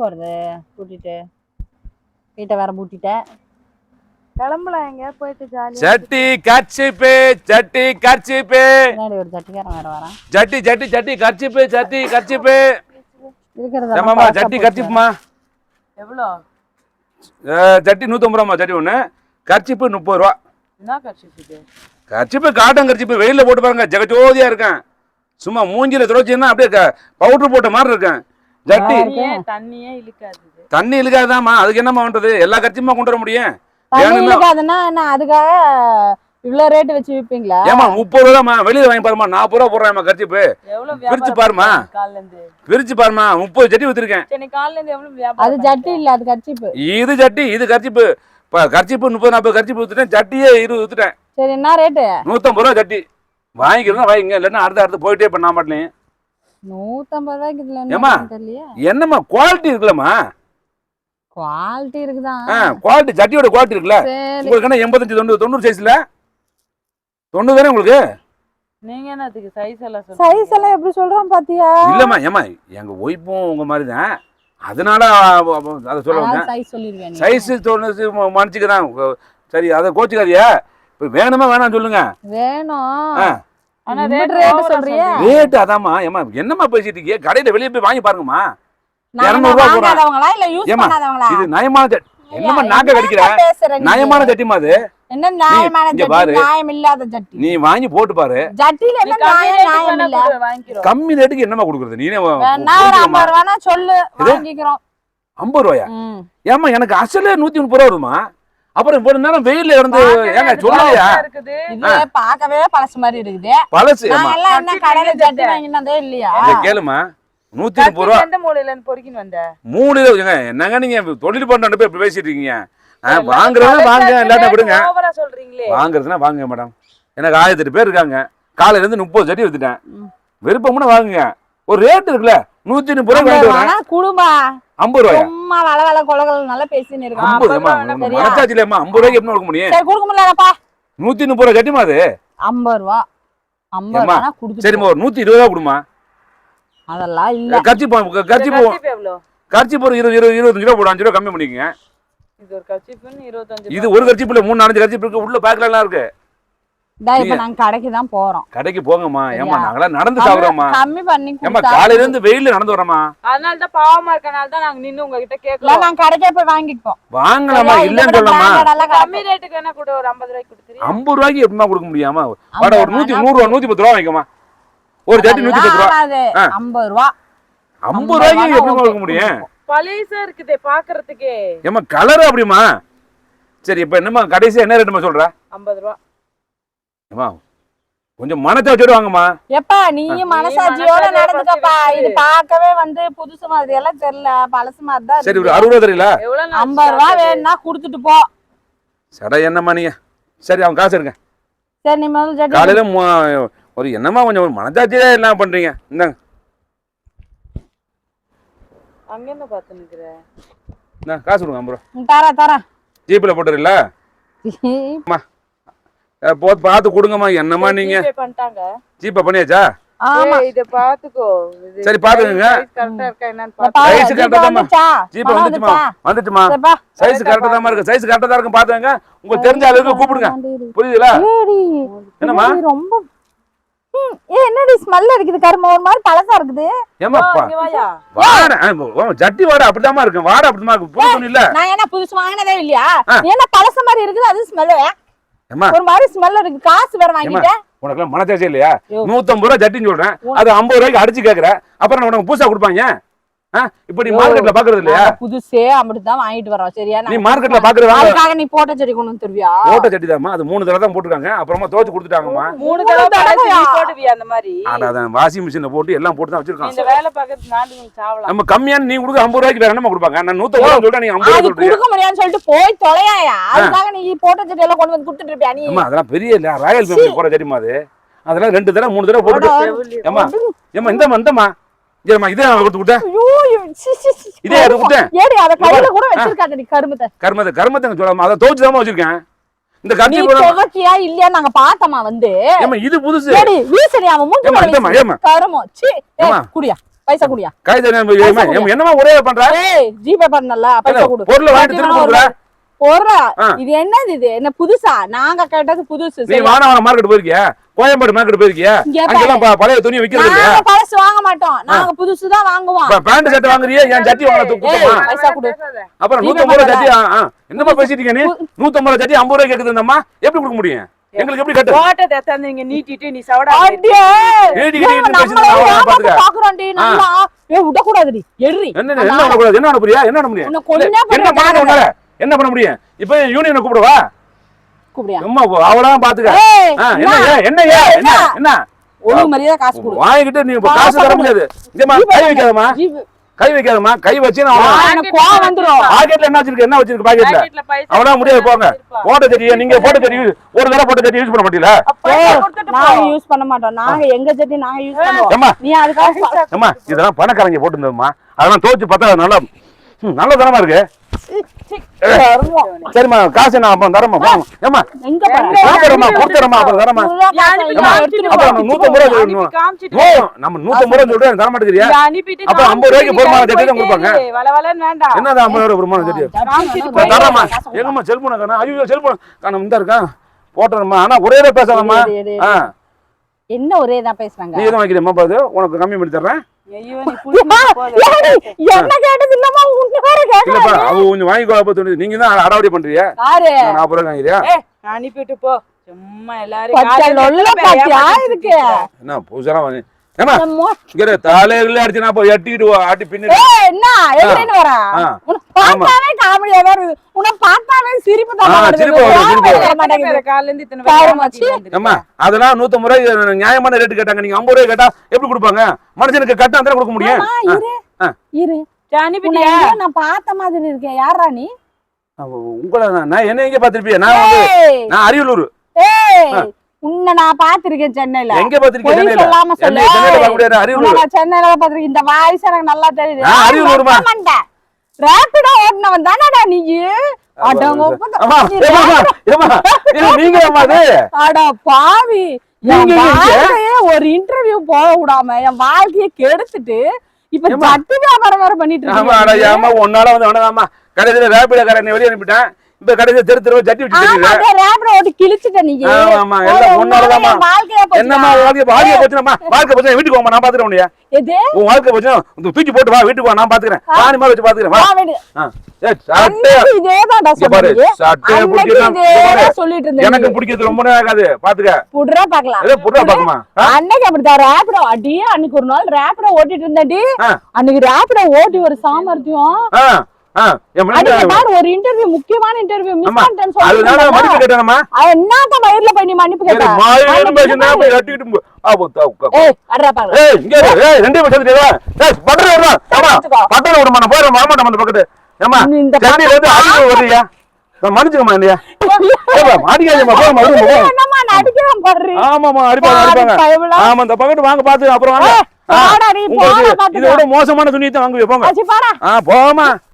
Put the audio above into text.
போறது? கூட்டிட்டு. வீட்டை வேற பூட்டிட்டேன் கிளம்பலாம் எங்க போயிட்டு ஜாலியா சட்டி கர்ச்சிப்பு சட்டி கர்ச்சிப்பு. பின்னாடி ஒரு சட்டிக்காரன் வேற வரான். சட்டி சட்டி சட்டி கர்ச்சிப்பு சட்டி கர்ச்சிப்பு. இருக்கிறது ஏமாமா சட்டி கர்ச்சிப்புமா? எவ்வளோ? சட்டி நூற்றம்பது ரூபாமா சட்டி ஒன்று கர்ச்சிப்பு முப்பது ரூபா என்ன இது கர்ச்சிப்பு காட்டன் கர்ச்சிப்பு வெயிலில் போட்டு பாருங்க ஜெகஜோதியா இருக்கேன். சும்மா மூஞ்சில துடைச்சின்னா அப்படியே பவுடர் போட்ட மாதிரி இருக்கேன். சட்டி இருக்கு. தண்ணியே இழுக்காது. தண்ணி இழுக்காதாம்மா அதுக்கு என்னம்மா பண்றது? எல்லா கர்ச்சிப்புமா கொண்டு வர முடியும்? இருக்காதுன்னா என்ன அதுக்காக இவ்வளவு ரேட் வச்சு விப்பீங்களா? ஏமா முப்பது ரூபாமா வெளியில வாங்கி பாருமா நாற்பது ரூபா போடுறேன் கர்ச்சிப்பு. எவ்வளவு பிரிச்சு இருந்து பிரிச்சு பாருமா முப்பது சட்டி வித்துருக்கேன். சரி நீ காலைல இருந்து எவ்வளவு அது ஜட்டி இல்ல அது கர்ச்சிப்பு. இது சட்டி இது கர்ச்சிப்பு. இப்போ கர்ச்சிப்பு முப்பது நாற்பது கர்ச்சிப்பு வித்துட்டேன். சட்டியே இருபது வித்துட்டேன். சரி என்ன ரேட்டு நூற்றம்பது ரூபா சட்டி வாங்கிக்கிறதா வாங்கிங்க. இல்லைன்னா அடுத்து அடுத்து போயிட்டே பண்ண மாட்டேன் நூத்தம்பது ரூபாய்க்கு இதுல ஏம்மா? என்ன தெரியலையா என்னம்மா குவாலிட்டி இருக்குல்லம்மா. குவாலிட்டி இருக்குதான் ஆ குவாலிட்டி சட்டியோட குவாலிட்டி இருக்குல்ல. சரி. உங்களுக்கு என்ன எண்பத்தஞ்சு தொண்ணூறு தொண்ணூறு சைஸ்ல தொண்ணூறு தானே உங்களுக்கு? நீங்க என்ன அதுக்கு சைஸ் எல்லாம் சைஸ் எல்லாம் எப்படி சொல்றான் பாத்தியா? இல்லம்மா ஏம்மா எங்க ஒய்ஃபும் உங்க மாதிரி தான் அதனால அவ- அவ- அதை சொல்ல வந்தேன். சைஸ் சொல்லிருவேன் சைஸ் தொண்ணூறு மன்னிச்சுக்கிறேன் சரி அதை கோச்சுக்காதியா இப்போ வேணுமா வேணாம் சொல்லுங்க. வேணும். ஆ. ரேட் அதாம்மா. ஏம்மா என்னம்மா பேசிட்டு இருக்கீங்க? கடையில வெளியே போய் வாங்கி பாருங்கம்மா. இரநூறுவா பண்ணாதவங்களா? இது நயமான சட்டி என்னம்மா நாக்க கடிக்கிற? என்னப்பா பேசுற நீ? நயமான சட்டிமா அது. என்ன நியாயமான ஜட்டி. நியாயம் இல்லாத ஜட்டி நீ வாங்கி போட்டு பாரு. ஜட்டில நீ என்ன கம்மி நியாயம்? ரேட்டுக்கு நியாயம் வேணா இல்ல கொடு, வாங்கிக்கிறோம். கம்மி ரேட்டுக்கு என்னம்மா கொடுக்குறது? நீனே வேணா ஒரு ஐம்பது ரூபானா சொல்லு. வாங்கிக்கிறோம். ரூபாயா? ம். ஏம்மா எனக்கு அசலே நூத்தி முப்பது ரூபா வருமா? அப்புறம் இவ்வளவு நேரம் வெயில்ல இருந்து ஏங்க சொல்லலையா? பார்க்கவே பழசு மாதிரி இருக்குது. பழசு நான் ஏம்மா எல்லாம் என்ன கடையில ஜட்டி. வாங்கினதே இல்லையா? இதை கேளுமா. நூத்தி முப்பது ரூபா. எந்த மூலையில இருந்து பொறுக்கின்னு வந்த. ஏங்க, என்னங்க நீங்க தொழில் பண்ற போய் இப்படி பேசிட்டு இருக்கீங்க? வாங்குறதுனா வாங்க இல்லாட்ட விடுங்க. ஓவரா சொல்றீங்களே. வாங்குறதுனா வாங்குங்க மேடம். எனக்கு ஆயிரத்தி பேர் இருக்காங்க. காலையில இருந்து முப்பது சட்டி வித்துட்டேன் ம். விருப்பம்னா வாங்குங்க. ஒரு ரேட் இருக்குல்ல? நூத்தி முப்பது ரூபா ரூபானா குடும்பா. ஐம்பது ரூபாயா? சும்மா வள வள கொலகள் நல்லா பேசின்னு இருக்கான் ஐம்பது ஐம்பது ரூபா? மனசாட்சி ரூபாய்க்கு எப்படி கொடுக்க முடியும்? சரி கொடுக்க முடியலப்பா. நூத்தி முப்பது ரூபா சட்டிமா அது? ஐம்பது ரூபா. ஐம்பது ரூபானா கொடுத்து சரிம்மா ஒரு நூத்தி இருபது ரூபா கொடுமா அதெல்லாம் இல்ல. கட்சி போ கட்சி போ கச்சிப்பு எவ்வளோ? கட்சி போற இருபது இருபது இருபத்தஞ்சு ரூபா போடு அஞ்சு ரூபா கம்மி பண்ணிக்கங்க. இது ஒரு இருபத்தஞ்சு இது ஒரு கட்சி மூணு நாலஞ்சு கட்சி இருக்கு. உள்ள பேக்ல எல்லாம் இருக்கு. இப்ப நாங்க கடைக்கு தான் போறோம். கடைக்கு போங்கம்மா. ஏமா? நாங்களாம் நடந்து சாப்பிடுறோம்மா. கம்மி பண்ணி ஏமா கொடுத்தா காலையில இருந்து வெயில்ல நடந்து வரோமா அதனால தான் பாவமா இருக்கனால தான் நாங்க நின்னு உங்ககிட்ட கேட்கலாம் நாங்க கடைக்கே போய் வாங்கிப்போம் வாங்கலாமா? இல்லன்னு சொல்லலாமா கம்மி. ரேட்டுக்கு வேணா கூட ஒரு ஐம்பது ரூபாய்க்கு கொடுத்துருங்க ஐம்பது ரூபாய்க்கு எப்படிமா கொடுக்க முடியாமா? வாடா ஒரு நூத்தி ரூபானா நூறு ரூபா நூத்தி பத்து ரூபா வாங்கிக்கோமா ஒரு ஜட்டி நூத்தி பத்து ரூபா. அதெல்லாம் வராது. ஆ. ஐம்பது ரூபா. ஐம்பது ரூபாய்க்கு okay, கொடுக்க முடியும்? பழசா இருக்குதே பாக்குறதுக்கே. ஏமா கலர் அப்படிமா சரி இப்ப என்னம்மா கடைசியா என்ன ரேட்டுமா சொல்ற? ஐம்பது ரூபா. ஏமா கொஞ்சம் மனச்சாட்சியோட வாங்கம்மா. எப்பா நீயும் மனசாட்சியோட மனசாட்சியை நடந்துக்கப்பா. இது பார்க்கவே வந்து புதுசு மாதிரி எல்லாம் தெரியல பழசு மாதிரி தான் சரி ஒரு. அறுபது ரூபா தெரியல ஐம்பது ரூபா? வேணும்னா கொடுத்துட்டு போ. சடா என்னம்மா நீங்க? சரி அவன் காசு இருங்க சரி நீ முதல்ல காலையில ஒரு என்னம்மா கொஞ்சம் ஒரு மனச்சாட்சியே எல்லாம் பண்றீங்க? இந்தாங்க. அங்க என்ன பாத்து நிக்கிற காசு கொடுங்க ஐம்பது ரூபா. தரேன் தரேன். ஜிபில் போட்டுறீங்களா? போ பார்த்து கொடுங்கம்மா. என்னம்மா நீங்க? ஜிபே பண்ணியாச்சா? இத பாத்துக்கோ. சரி, பாத்துக்கங்க. கரெக்டா இருக்கா பாத்து பாரு, Size ஜீப் வந்துச்சுமா? வந்துச்சுமா. சைஸ் கரெக்டாக தான் இருக்கு. சைஸ் கரெக்டாக தான் இருக்கும் பார்த்துங்க உங்களுக்கு தெரிஞ்ச அளவுக்கு கூப்பிடுங்க. புரியுதுல? என்னம்மா? ரொம்ப என்னடி ஸ்மெல் அடிக்குது? கரும ஒரு மாதிரி பழசா இருக்குது. ஏமா வா, இங்க வாயா. வாடை. ஆ, ஓ, ஜட்டி வாடை. அப்படிதாம்மா இருக்கும் வாடை அப்படிதான் இருக்கும் புது துணி இல்ல? நான் என்ன புதுசு வாங்கினதே இல்லையா? ஆ. என்ன பழச மாதிரி இருக்குது? அது ஸ்மெல் ஒரு மாதிரி ஸ்மெல் இருக்கு. காசு வேற வாங்கிட்டேன். உனக்கு மனச்சாச்சே இல்லையா. நூத்தம்பது ரூபா ஜட்டின்னு சொல்றேன். அது ஐம்பது ரூபாய்க்கு அடிச்சு கேக்குற அப்புறம் உனக்கு பூசா கொடுப்பாங்க இப்ப நீ. மார்க்கெட்ல பாக்குறது இல்லையா? புதுசே அப்படிதான் வாங்கிட்டு வரோம் சரியா? நீ மார்க்கெட்ல பாக்குறது? அதுக்காக நீ போட்ட செடி கொண்டு வந்து தருவியா? ஓட்ட சட்டி தாம்மா அது மூணு தடவை தான் போட்டுருக்காங்க. அப்புறமா துவச்சு கொடுத்துட்டாங்கம்மா. மூணு தடவை நீ? போடுவியா அந்த மாதிரி? ஆனா அதான். வாஷிங் மிஷின்ல போட்டு எல்லாம் போட்டு தான் நீ வச்சிருக்கான் இந்த வேலை பாக்குறது நாடு நீ சாவலாம். நம்ம கம்மியான நீ கொடுக்க ஐம்பது ரூபாய்க்கு வேற என்னமா கொடுப்பாங்க? நான் நூத்தம்பது ரூபா சொல்றேன் நீங்க ஐம்பது அது ரூபா சொல்றீங்க குடுக்க முடியாதுன்னு சொல்லிட்டு போய் தொலையாயா? அதுக்காக நீ போட்ட செடி எல்லாம் கொண்டு வந்து கொடுத்துட்டு இருப்பியா நீ? அம்மா அதெல்லாம் பெரிய இல்ல. ராயல் ஃபேமிலி போற செடிமா அது. அதெல்லாம் ரெண்டு தடவை மூணு தடவை போட்டு ஏம்மா ஏம்மா இந்தம்மா இந்தம்மா. ஏம்மா இதே நான் கொடுத்து விட்டேன். இதே எடுத்து கொடுத்தேன். ஏடி அத கையில கூட. வச்சிருக்காத நீ கருமத்தை கர்மத்தை கர்மத்தை சொல்லாம அதை துவச்சு தான் வச்சிருக்கேன் இந்த நீ கட்சி போட துவக்கியா இல்லையா நாங்க பார்த்தோமா வந்து ஏம்மா இது புதுசு ஏடி வீசடி அவன் மூஞ்சி மேல வீசு. ஏம்மா. கருமம் சி ஏம்மா. குடியா பைசா குடியா கை பைசா தண்ணி என்னமா ஒரே பண்ற ஏய் ஜிபே பண்ணல பைசா கொடு பொருளை வாங்கிட்டு திரும்ப கொடுக்குற பொருளா. இது என்னது இது என்ன புதுசா நாங்க கேட்டது புதுசு நீ சரி. வானவரம் மார்க்கெட் போயிருக்கியா கோயம்பேடு மார்க்கெட் போயிருக்கியா. அங்கெல்லாம் ப- பழைய துணி விக்கிறது நாங்க பழசு வாங்க மாட்டோம். நாங்க புதுசு தான் வாங்குவோம். இப்ப பேண்ட் சட்டை வாங்குறியா? என் சட்டி வாங்க தூக்குமா? பைசா கொடு. அப்புறம் நீ நூத்தம்பது ரூபா பண்ணல. சட்டி. என்னம்மா பேசிட்டீங்க நீ? நூத்தம்பது ரூபா சட்டி ஐம்பது ரூபாய் கேக்குது அம்மா எப்படி கொடுக்க முடியும்? எங்களுக்கு எப்படி கட்டு? ஓட்டத்தை எடுத்தாந்து இங்க நீட்டிட்டு நீ சவடா அடியே. பேசுறது நான் ஏமாத்த பாத்துக்க. பாக்குறோம்டி, நல்லா. ஏய், விடக்கூடாதுடி. எடுறி. என்ன என்ன பண்ண கூடாது என்ன பண்ண முடியும் என்ன பண்ண முடியும்? என்ன பண்ண முடியும்? இப்ப யூனியனை கூப்பிடுவா? கூப்பிடியா? சும்மா அவளாம் பாத்துக்க. என்ன? என்ன என்ன என்ன? ஒழுங்கு மரியாதை காசு கொடு. வாங்கிட்டு நீ காசு தர முடியாது. கை வைக்காதம்மா. ஜிபே. கை வைக்காதம்மா. கை வச்சு கோவம் வந்துரும். பாக்கெட்ல என்ன வச்சிருக்கு? என்ன வச்சிருக்கு பாக்கெட்ல அவ்வளவு முடியாது போங்க. போட்டோ தெரியும். நீங்க போட்டோ தெரியும். ஒரு தடவை போட்டோ தெரியும் யூஸ் பண்ண மாட்டீங்களா? நாங்க. யூஸ் பண்ண மாட்டோம். நாங்க எங்க சட்டி நாங்க யூஸ் பண்ணுவோம். ஏம்மா நீ அதுக்காக ப- ஏம்மா இதெல்லாம் பணக்காரங்க போட்டுருந்தோம்மா அதெல்லாம் தோச்சு பார்த்தா நல்லா நல்ல தரமா இருக்கு. சரிம்மா காசு நான் அப்போ தரமா போற? கொடுத்துறமா கொடுத்துறமா அப்புறம் தரமா அப்புறம் நூத்தம்பது ரூபா நம்ம நூத்தம்பது ரூபா சொல்றேன் தர மாட்டேங்கிறியா இங்க அனுப்பிட்டு அப்ப ஐம்பது ரூபாய்க்கு சட்டி தான் கொடுப்பாங்க. இரு. வள வளன்னு வேண்டாம் என்னது ஐம்பது ரூபா நான் போயிட்டே தரமா. எங்கம்மா செல்போனை காணா? ஐயோ செல்போன். காணும் இந்த இருக்கான் போட்டுறமா ஆனா ஒரே தான் பேசலாமா என்ன ஒரே தான் பேசுறாங்க? நீ எதுவும் வைக்கிறேம்மா பாது உனக்கு கம்மி பண்ணி தர்றேன். என்ன கேட்டது? இல்லம்மா இல்லப்பா அவ கொஞ்சம் வாங்கிக்கோ அப்ப தோணுது நீங்க தான் அடாவடி பண்றீங்க? யாரு நான் நாற்பது வாங்கிறியா அனுப்பிட்டு போ. சும்மா எல்லாரும் என்ன வாங்கி தலையில அடிச்சு நான் போய் எட்டிக்கிட்டு வா, ஆட்டி பின்னிட்டு என்ன? எங்கன்னு வர? பார்த்தாவே காமெடியா பார்த்தாவே சிரிப்பு தான். சிரிப்பு வர மாட்டேங்குது. இருந்து இத்தனை? ஏம்மா அதெல்லாம் நூத்தம்பது ரூபாய் நியாயமான ரேட்டு கேட்டாங்க. நீங்க ஐம்பது ரூபாய் கேட்டா எப்படி கொடுப்பாங்க? மனுஷனுக்கு கட்டா தானே கொடுக்க முடியும்? இரு. இரு. அனுப்பிட்டியா நான் பார்த்த மாதிரி இருக்கேன். யாரா நீ உங்களை நான் என்ன எங்க பாத்திருப்பிய நான் வந்து ஏய், நான் அரியலூர். ஏய், உன்னை நான் பார்த்திருக்கேன் சென்னையில. எங்க பாத்திருக்கேன் பொய் சென்னையில? சொல்லாம சொல்லு. என்னை சென்னையில பார்க்க முடியாது உன்னை அரியலூர் நான் சென்னையில தான் பார்த்திருக்கேன். இந்த வாய்ஸ் எனக்கு நல்லா தெரியுது. நான் அரியலூர்மா. ரேபிடோ ஓட்டுனவன் தானடா நீ? ஒரு இன்டர்வியூ போக விடாம என் வாழ்க்கையை கெடுத்துட்டு இப்ப? சட்டி வியாபாரம் வேற பண்ணிட்டு ஆமா அட ஏம்மா உன்னால வந்து வேணாமா கடைசியில ரேபிட காரனை வெளியே அனுப்பிட்டேன். தெரு தெருவா ஜட்டி ஓட்டி கிழிச்சிட்ட நீ. ஆமா, ஆமா, எல்லாம் உன்னாலதாம்மா. வாழ்க்கைய என்னம்மா வாழ்க்கை வாழ்க்கை போச்சுனம்மா வாழ்க்கை போச்சு வீட்டுக்கு நான் பாத்துக்கிறேன் உன்னைய. எது? உன் வாழ்க்கை போச்சு இந்த தூக்கி போட்டு வா வீட்டுக்கு வா நான் பாத்துக்கிறேன் பாணி மாதிரி வச்சு பாத்துக்கிறேன் வா. எனக்கு பிடிக்கிறது ரொம்ப நேரம் ஆகாது. பாத்துக்க புடுறா பார்க்கலாம். ஏதோ புடுறா பாக்குமா அன்னைக்கு அப்படிதான் ரேபிடோ அடி அன்னைக்கு ஒரு நாள் ரேபிடோ ஓட்டிட்டு இருந்தடி. அன்னைக்கு ரேபிடோ ஓட்டி ஒரு சாமர்த்தியம். ஒரு இன்டர்வியூ முக்கியமான இன்டர்வியூ மிஸ் ஆமா பண்ணிட்டேன்னு சொல்லிட்டு அதனால கேட்டேனம்மா அது என்னத்த மயிர்ல போய் நீ மன்னிப்பு கேட்ட மாயிரம் மன்னிப்பு பேசினா கேட்ட? போய் கட்டிக்கிட்டு போ. ஆ, போ, தா, உட்கா. ஏய் அட்ரா பார்க்கலாம் ஏய் இங்க இரு. ஏய் ரெண்டே பேர் சேர்ந்துட்டீங்களா? ஏய் பட்டனை விடுறா. ஏம்மா, எடுத்துக்கோ. பட்டனை விடுமா, நான் போயிடுறேன், வரமாட்டேன் அந்த பக்கத்து. ஏம்மா, நீ இந்த சென்னையில இருந்து அரியலூர் வர்றியா? நான் மன்னிச்சுக்கம்மா என்னைய. ஏம்மா, அடிக்காதீம்மா, போம்மா, விடுங்க, போங்க. என்னம்மா நடிக்கிறான் பாரு ஆமாம்மா, அடிப்பாங்க, பாரு, அடிப்பாங்க. பயவுளா. ஆமா, இந்த பக்கத்து வாங்க பார்த்து அப்புறம் வாங்க. ஏய், ஆ, போடா நீ, உங்களுக்கு போடா பார்த்துக்கலாம். இதை விட மோசமான துணியை தான் போங்க ஆ போமா